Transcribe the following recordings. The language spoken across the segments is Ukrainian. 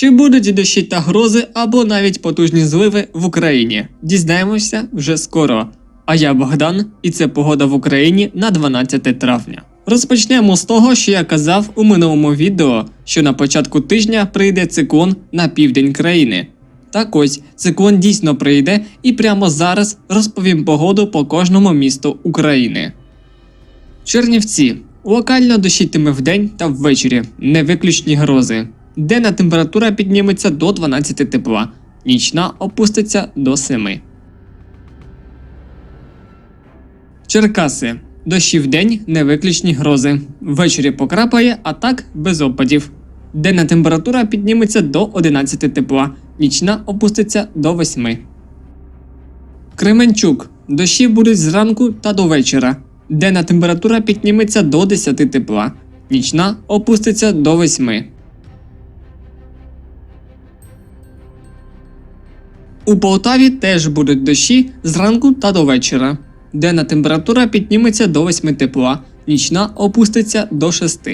Чи будуть дощі та грози або навіть потужні зливи в Україні? Дізнаємося вже скоро. А я Богдан, і це погода в Україні на 12 травня. Розпочнемо з того, що я казав у минулому відео, що на початку тижня прийде циклон на південь країни. Так ось циклон дійсно прийде, і прямо зараз розповім погоду по кожному місту України. Чернівці. Локально дощитиме вдень та ввечері, не виключні грози. Денна температура підніметься до 12 тепла, нічна опуститься до 7. Черкаси. Дощі вдень, не виключні грози. Ввечері покрапає, а так без опадів. Денна температура підніметься до 11 тепла, нічна опуститься до 8. Кременчук. Дощі будуть зранку та до вечора. Денна температура підніметься до 10 тепла, нічна опуститься до 8. У Полтаві теж будуть дощі зранку та до вечора. Денна температура підніметься до 8 тепла, нічна опуститься до 6.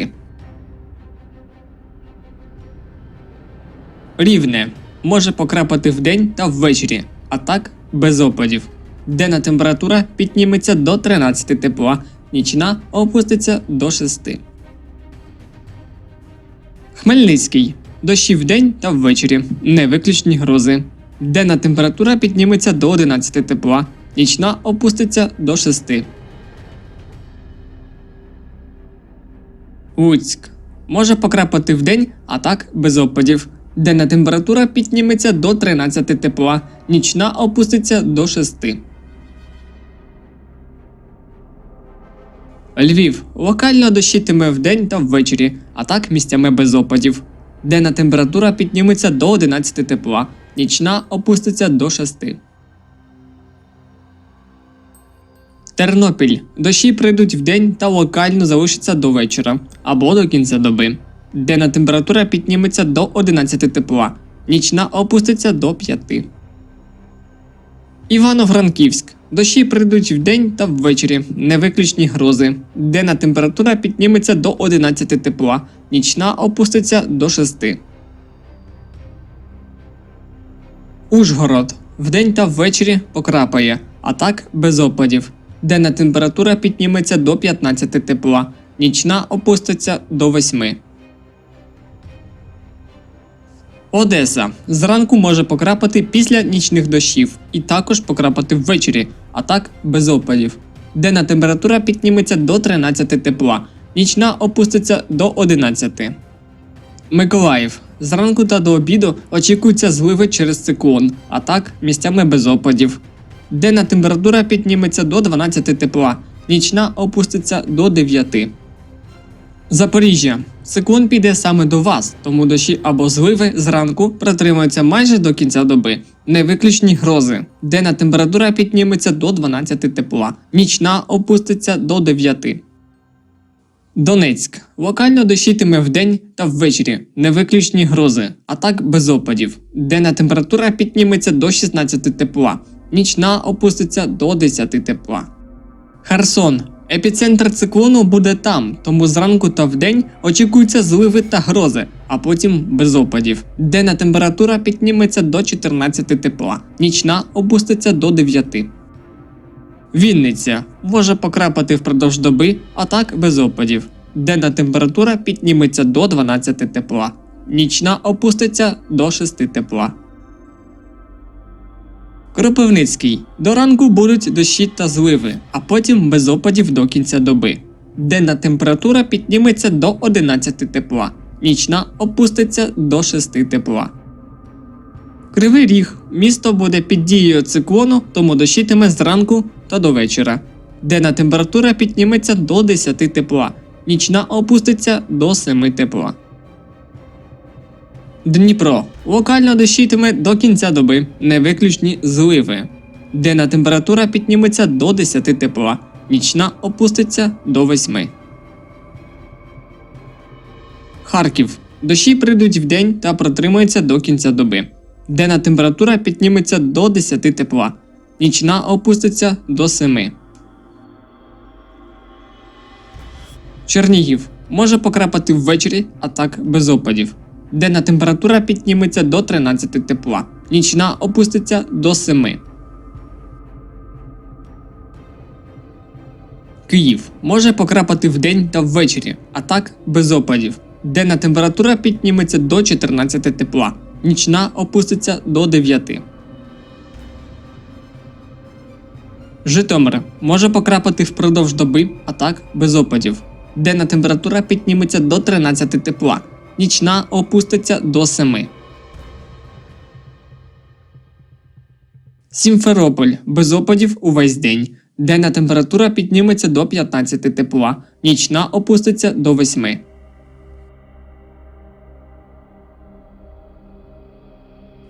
Рівне. Може покрапати вдень та ввечері, а так без опадів. Денна температура підніметься до 13 тепла, нічна опуститься до 6. Хмельницький. Дощі вдень та ввечері. Не виключні грози. Денна температура підніметься до 11 тепла, нічна опуститься до 6. Луцьк. Може покрапати вдень, а так без опадів. Денна температура підніметься до 13 тепла, нічна опуститься до 6. Львів. Локально дощитиме вдень та ввечері, а так місцями без опадів. Денна температура підніметься до 11 тепла, нічна опуститься до 6. Тернопіль. Дощі прийдуть вдень та локально залишаться до вечора або до кінця доби. Денна температура підніметься до 11 тепла, нічна опуститься до 5. Івано-Франківськ. Дощі прийдуть вдень та ввечері, не виключні грози. Денна температура підніметься до 11 тепла, нічна опуститься до 6. Ужгород. Вдень та ввечері покрапає, а так без опадів. Денна температура підніметься до 15 тепла, нічна опуститься до 8. Одеса. Зранку може покрапати після нічних дощів і також покрапати ввечері, а так без опадів. Денна температура підніметься до 13 тепла, нічна опуститься до 11. Миколаїв. Зранку та до обіду очікуються зливи через циклон, а так місцями без опадів. Денна температура підніметься до 12 тепла, нічна опуститься до 9. Запоріжжя. Циклон піде саме до вас, тому дощі або зливи зранку протримаються майже до кінця доби. Не виключні грози. Денна температура підніметься до 12 тепла, нічна опуститься до 9. Донецьк. Локально дощитиме вдень та ввечері, не виключні грози, а так без опадів. Денна температура підніметься до 16 тепла, нічна опуститься до 10 тепла. Херсон. Епіцентр циклону буде там, тому зранку та вдень очікуються зливи та грози, а потім без опадів. Денна температура підніметься до 14 тепла, нічна опуститься до 9. Вінниця може покрапати впродовж доби, а так без опадів. Денна температура підніметься до 12 тепла, нічна опуститься до 6 тепла. Кропивницький. До ранку будуть дощі та зливи, а потім без опадів до кінця доби. Денна температура підніметься до 11 тепла, нічна опуститься до 6 тепла. Кривий ріг. Місто буде під дією циклону, тому дощитиме зранку та до вечора. Денна температура підніметься до 10 тепла, нічна опуститься до 7 тепла. Дніпро. Локально дощитиме до кінця доби, не виключні зливи. Денна температура підніметься до 10 тепла, нічна опуститься до 8. Харків. Дощі прийдуть вдень та протримаються до кінця доби. Денна температура підніметься до 10 тепла, нічна опуститься до 7. Чернігів. Може покрапати ввечері, а так без опадів. Денна температура підніметься до 13 тепла, нічна опуститься до 7. Київ може покрапати вдень та ввечері, а так без опадів. Денна температура підніметься до 14 тепла, нічна опуститься до 9. Житомир може покрапати впродовж доби, а так без опадів. Денна температура підніметься до 13 тепла, нічна опуститься до 7. Сімферополь без опадів увесь день. Денна температура підніметься до 15 тепла, нічна опуститься до 8.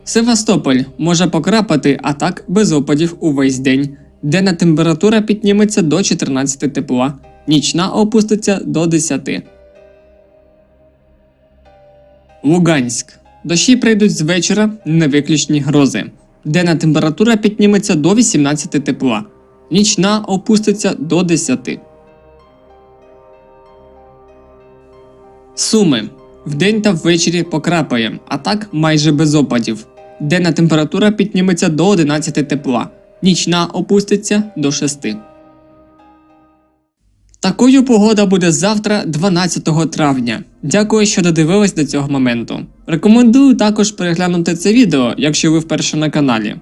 Севастополь може покрапати, а так без опадів увесь день. Денна температура підніметься до 14 тепла, нічна опуститься до 10. Луганськ. Дощі прийдуть з вечора, невиключні грози. Денна температура підніметься до 18 тепла, нічна опуститься до 10. Суми. Вдень та ввечері покрапає, а так майже без опадів. Денна температура підніметься до 11 тепла, нічна опуститься до 6. Такою погода буде завтра, 12 травня. Дякую, що додивились до цього моменту. Рекомендую також переглянути це відео, якщо ви вперше на каналі.